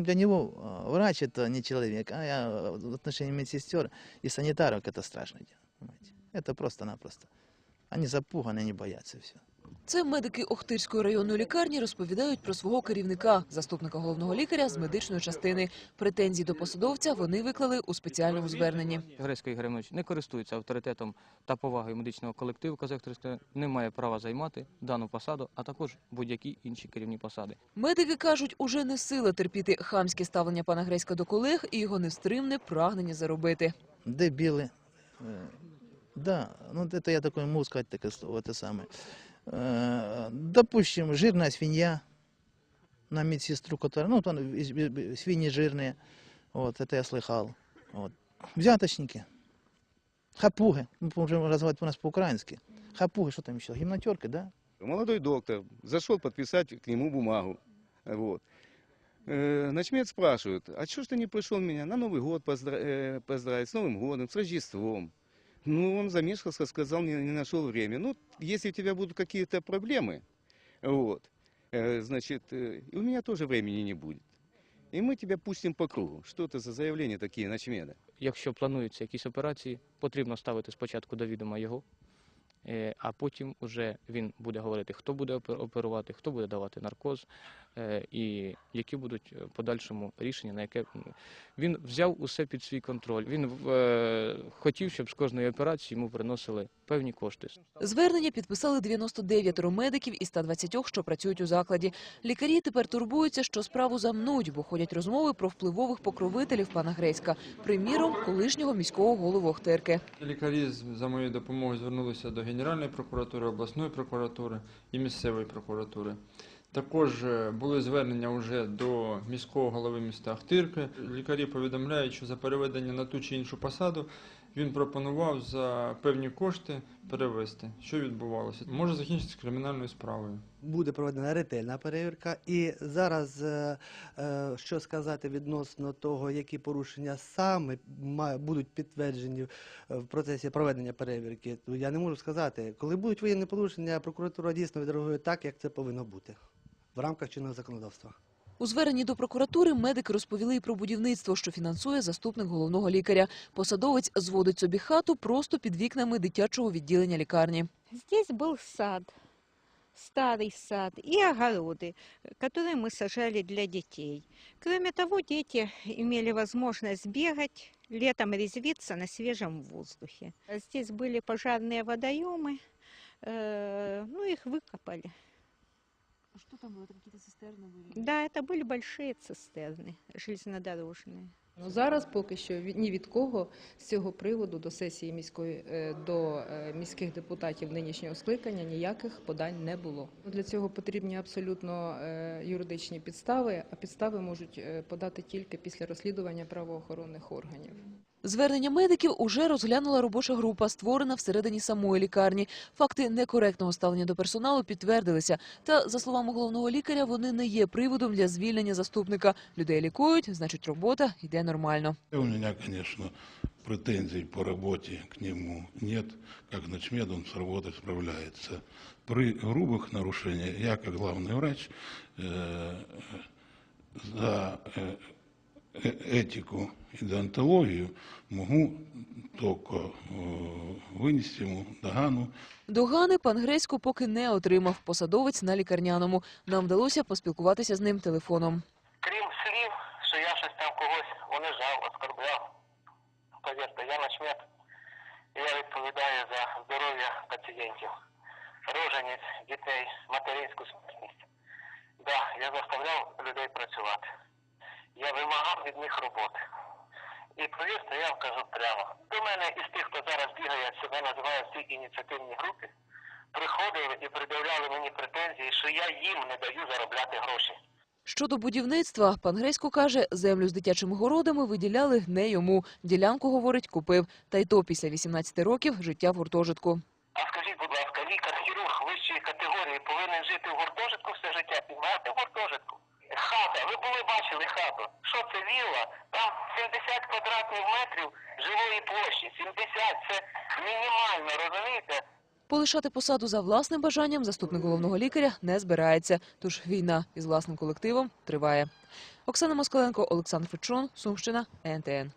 Для него э, врач это не человек, а я, э, в отношении медсестер и санитарок это страшное дело. понимаете. Это просто-напросто. Они запуганы, они боятся все. Це медики Охтирської районної лікарні розповідають про свого керівника, заступника головного лікаря з медичної частини. Претензії до посадовця вони виклали у спеціальному зверненні. Грецький Гремович не користується авторитетом та повагою медичного колективу Казахстанської, не має права займати дану посаду, а також будь-які інші керівні посади. Медики кажуть, уже не сила терпіти хамське ставлення пана Греська до колег і його нестримне прагнення заробити. Дебилы. Э, Да, ну это я такой могу сказать такое слово, это самое. Э, Допустим, жирная свинья на медсестру, которая, ну, там из- из- свиньи жирные, вот, это я слыхал. Вот. Взяточники, хапуги, мы можем назвать у нас по-украински. Хапуги, что там еще, гимнатерки, да? Молодой доктор зашел подписать к нему бумагу. Вот. Э, Начмет спрашивает, а что ж ты не пришел меня на Новый год поздра- э, поздравить, с Новым годом, с Рождеством? Ну, он замешкался, сказал, не, не нашел время. Ну, если у тебя будут какие-то проблемы, вот, э, значит, э, и у меня тоже времени не будет. И мы тебя пустим по кругу. Что это за заявления такие, Начмеда? Якщо плануються якісь операції, потрібно ставити спочатку до відома його, е, а потім вже він буде говорити, хто буде опер- оперувати, хто буде давати наркоз, е, і які будуть е, подальшому рішення, на яке він взяв усе під свій контроль. Він е, хотів, щоб з кожної операції йому приносили певні кошти. Звернення підписали 99 медиків із 120, що працюють у закладі. Лікарі тепер турбуються, що справу замнуть, бо ходять розмови про впливових покровителів пана Греська, приміром, колишнього міського голову Охтирки. Лікарі з- за моєю допомогою звернулися до Генеральної прокуратури, обласної прокуратури і місцевої прокуратури. Також е, були звернення вже до міського голови міста Ахтирки. Лікарі повідомляють, що за переведення на ту чи іншу посаду він пропонував за певні кошти перевести. Що відбувалося? Може закінчитися кримінальною справою. буде проведена ретельна перевірка. І зараз е, е, що сказати відносно того, які порушення саме будуть підтверджені в процесі проведення перевірки, я не можу сказати. Коли будуть воєнні порушення, прокуратура дійсно відреагує так, як це повинно бути в рамках чинного законодавства. У зверненні до прокуратури медики розповіли і про будівництво, що фінансує заступник головного лікаря. Посадовець зводить собі хату просто під вікнами дитячого відділення лікарні. Здесь был сад, старый сад и огороды, которые мы сажали для детей. Кроме того, дети имели возможность бегать, летом резвиться на свежем воздухе. Здесь были пожарные водоемы, э, ну их выкопали. Що там було? Там якісь цистерни були? Да, это были большие цистерны железнодорожные. Ну, зараз поки що від- ні від кого з цього приводу до сесії міської е, до е, міських депутатів нинішнього скликання ніяких подань не було. Для цього потрібні абсолютно е, юридичні підстави, а підстави можуть е, подати тільки після розслідування правоохоронних органів. Звернення медиків уже розглянула робоча група, створена всередині самої лікарні. Факти некоректного ставлення до персоналу підтвердилися. Та, за словами головного лікаря, вони не є приводом для звільнення заступника. Людей лікують, значить робота йде нормально. У меня, конечно, претензий по работе к нему нет. Как начмед он с работой справляется. При грубых нарушениях я, как главный врач, э, за э, э- этику и деонтологию могу только э, вынести ему догану Догани пан Гресько поки не отримав посадовець на лікарняному. Нам вдалося поспілкуватися з ним телефоном. крім слів, що я щось там когось унижав, оскорбляв. Повірте, я начмет, і я відповідаю за здоров'я пацієнтів, рожениць, дітей, материнську смертність. Да, я заставляв людей працювати. Я вимагав від них роботи. І повірте, я вам кажу прямо. До мене із тих, хто зараз бігає, себе називає всі ініціативні групи, приходили і пред'являли мені претензії, що я їм не даю заробляти гроші. Щодо будівництва, пан Гресько каже, землю з дитячими городами виділяли не йому. Ділянку, говорить, купив. Та й то після 18 років життя в гуртожитку. А скажіть, будь ласка, лікар-хірург вищої категорії повинен жити в гуртожитку все життя і мати в гуртожитку? Хата, ви були бачили хату. Що це вілла? Там 70 квадратних метрів живої площі. 70 – це мінімально, розумієте? Полишати посаду за власним бажанням заступник головного лікаря не збирається. Тож війна із власним колективом триває. Оксана Москаленко, Олександр Фечун, Сумщина, НТН.